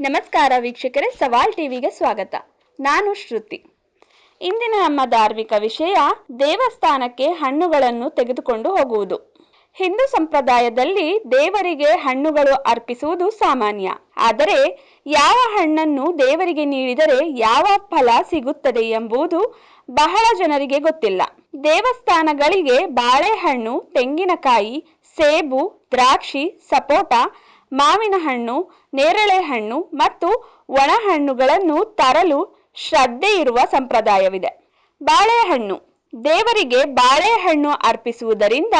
ನಮಸ್ಕಾರ ವೀಕ್ಷಕರೇ, ಸವಾಲ್ ಟಿವಿಗೆ ಸ್ವಾಗತ. ನಾನು ಶ್ರುತಿ. ಇಂದಿನ ನಮ್ಮ ಧಾರ್ಮಿಕ ವಿಷಯ ದೇವಸ್ಥಾನಕ್ಕೆ ಹಣ್ಣುಗಳನ್ನು ತೆಗೆದುಕೊಂಡು ಹೋಗುವುದು. ಹಿಂದೂ ಸಂಪ್ರದಾಯದಲ್ಲಿ ದೇವರಿಗೆ ಹಣ್ಣುಗಳು ಅರ್ಪಿಸುವುದು ಸಾಮಾನ್ಯ. ಆದರೆ, ಯಾವ ಹಣ್ಣನ್ನು ದೇವರಿಗೆ ನೀಡಿದರೆ ಯಾವ ಫಲ ಸಿಗುತ್ತದೆ ಎಂಬುದು ಬಹಳ ಜನರಿಗೆ ಗೊತ್ತಿಲ್ಲ. ದೇವಸ್ಥಾನಗಳಿಗೆ ಬಾಳೆಹಣ್ಣು, ತೆಂಗಿನಕಾಯಿ, ಸೇಬು, ದ್ರಾಕ್ಷಿ, ಸಪೋಟ ಮಾವಿನ ಹಣ್ಣು, ನೇರಳೆ ಹಣ್ಣು ಮತ್ತು ಒಣಹಣ್ಣುಗಳನ್ನು ತರಲು ಶ್ರದ್ಧೆ ಇರುವ ಸಂಪ್ರದಾಯವಿದೆ. ಬಾಳೆಹಣ್ಣು, ದೇವರಿಗೆ ಬಾಳೆಹಣ್ಣು ಅರ್ಪಿಸುವುದರಿಂದ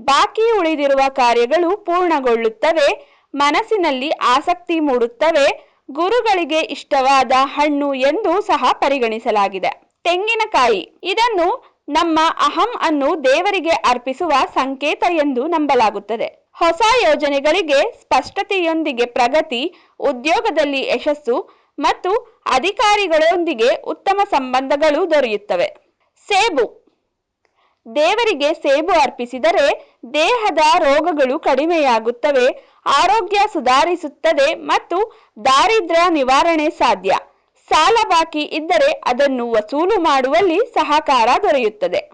ಬಾಕಿ ಉಳಿದಿರುವ ಕಾರ್ಯಗಳು ಪೂರ್ಣಗೊಳ್ಳುತ್ತವೆ, ಮನಸ್ಸಿನಲ್ಲಿ ಆಸಕ್ತಿ ಮೂಡುತ್ತವೆ, ಗುರುಗಳಿಗೆ ಇಷ್ಟವಾದ ಹಣ್ಣು ಎಂದು ಸಹ ಪರಿಗಣಿಸಲಾಗಿದೆ. ತೆಂಗಿನಕಾಯಿ, ಇದನ್ನು ನಮ್ಮ ಅಹಂ ಅನ್ನು ದೇವರಿಗೆ ಅರ್ಪಿಸುವ ಸಂಕೇತ ಎಂದು ನಂಬಲಾಗುತ್ತದೆ. ಹೊಸ ಯೋಜನೆಗಳಿಗೆ ಸ್ಪಷ್ಟತೆಯೊಂದಿಗೆ ಪ್ರಗತಿ, ಉದ್ಯೋಗದಲ್ಲಿ ಯಶಸ್ಸು ಮತ್ತು ಅಧಿಕಾರಿಗಳೊಂದಿಗೆ ಉತ್ತಮ ಸಂಬಂಧಗಳು ದೊರೆಯುತ್ತವೆ. ಸೇಬು. ದೇವರಿಗೆ ಸೇಬು ಅರ್ಪಿಸಿದರೆ ದೇಹದ ರೋಗಗಳು ಕಡಿಮೆಯಾಗುತ್ತವೆ, ಆರೋಗ್ಯ ಸುಧಾರಿಸುತ್ತದೆ ಮತ್ತು ದಾರಿದ್ರ್ಯ ನಿವಾರಣೆ ಸಾಧ್ಯ. ಸಾಲ ಬಾಕಿ ಇದ್ದರೆ ಅದನ್ನು ವಸೂಲು ಮಾಡುವಲ್ಲಿ ಸಹಕಾರ ದೊರೆಯುತ್ತದೆ.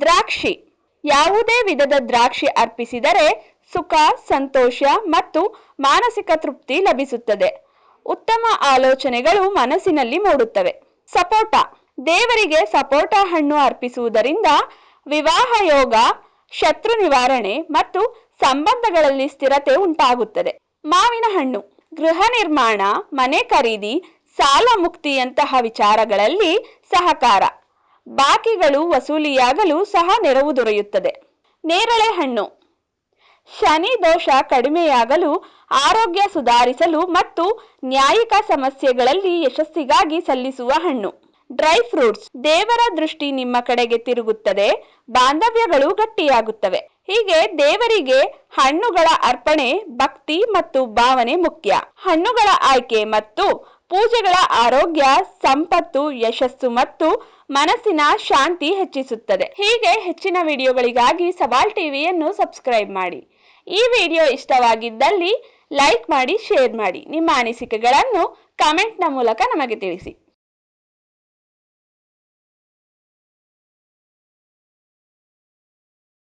ದ್ರಾಕ್ಷಿ. ಯಾವುದೇ ವಿಧದ ದ್ರಾಕ್ಷಿ ಅರ್ಪಿಸಿದರೆ ಸುಖ, ಸಂತೋಷ ಮತ್ತು ಮಾನಸಿಕ ತೃಪ್ತಿ ಲಭಿಸುತ್ತದೆ. ಉತ್ತಮ ಆಲೋಚನೆಗಳು ಮನಸ್ಸಿನಲ್ಲಿ ಮೂಡುತ್ತವೆ. ಸಪೋಟ. ದೇವರಿಗೆ ಸಪೋಟ ಹಣ್ಣು ಅರ್ಪಿಸುವುದರಿಂದ ವಿವಾಹ ಯೋಗ, ಶತ್ರು ನಿವಾರಣೆ ಮತ್ತು ಸಂಬಂಧಗಳಲ್ಲಿ ಸ್ಥಿರತೆ ಉಂಟಾಗುತ್ತದೆ. ಮಾವಿನ ಹಣ್ಣು. ಗೃಹ ನಿರ್ಮಾಣ, ಮನೆ ಖರೀದಿ, ಸಾಲ ಮುಕ್ತಿಯಂತಹ ವಿಚಾರಗಳಲ್ಲಿ ಸಹಕಾರ. ಬಾಕಿಗಳು ವಸೂಲಿಯಾಗಲು ಸಹ ನೆರವು ದೊರೆಯುತ್ತದೆ. ನೇರಳೆ ಹಣ್ಣು. ಶನಿ ದೋಷ ಕಡಿಮೆಯಾಗಲು ಆರೋಗ್ಯ ಸುಧಾರಿಸಲು ಮತ್ತು ನ್ಯಾಯಿಕ ಸಮಸ್ಯೆಗಳಲ್ಲಿ ಯಶಸ್ಸಿಗಾಗಿ ಸಲ್ಲಿಸುವ ಹಣ್ಣು. ಡ್ರೈ ಫ್ರೂಟ್ಸ್ ದೇವರ ದೃಷ್ಟಿ ನಿಮ್ಮ ಕಡೆಗೆ ತಿರುಗುತ್ತದೆ, ಬಾಂಧವ್ಯಗಳು ಗಟ್ಟಿಯಾಗುತ್ತವೆ. ಹೀಗೆ ದೇವರಿಗೆ ಹಣ್ಣುಗಳ ಅರ್ಪಣೆ, ಭಕ್ತಿ ಮತ್ತು ಭಾವನೆ ಮುಖ್ಯ. ಹಣ್ಣುಗಳ ಆಯ್ಕೆ ಮತ್ತು ಪೂಜೆಗಳ ಆರೋಗ್ಯ, ಸಂಪತ್ತು, ಯಶಸ್ಸು ಮತ್ತು ಮನಸ್ಸಿನ ಶಾಂತಿ ಹೆಚ್ಚಿಸುತ್ತದೆ. ಹೀಗೆ ಹೆಚ್ಚಿನ ವಿಡಿಯೋಗಳಿಗಾಗಿ ಸವಾಲ್ ಟಿವಿಯನ್ನು ಸಬ್ಸ್ಕ್ರೈಬ್ ಮಾಡಿ. ಈ ವಿಡಿಯೋ ಇಷ್ಟವಾಗಿದ್ದಲ್ಲಿ ಲೈಕ್ ಮಾಡಿ ಶೇರ್ ಮಾಡಿ. ನಿಮ್ಮ ಅನಿಸಿಕೆಗಳನ್ನು ಕಮೆಂಟ್ನ ಮೂಲಕ ನಮಗೆ ತಿಳಿಸಿ.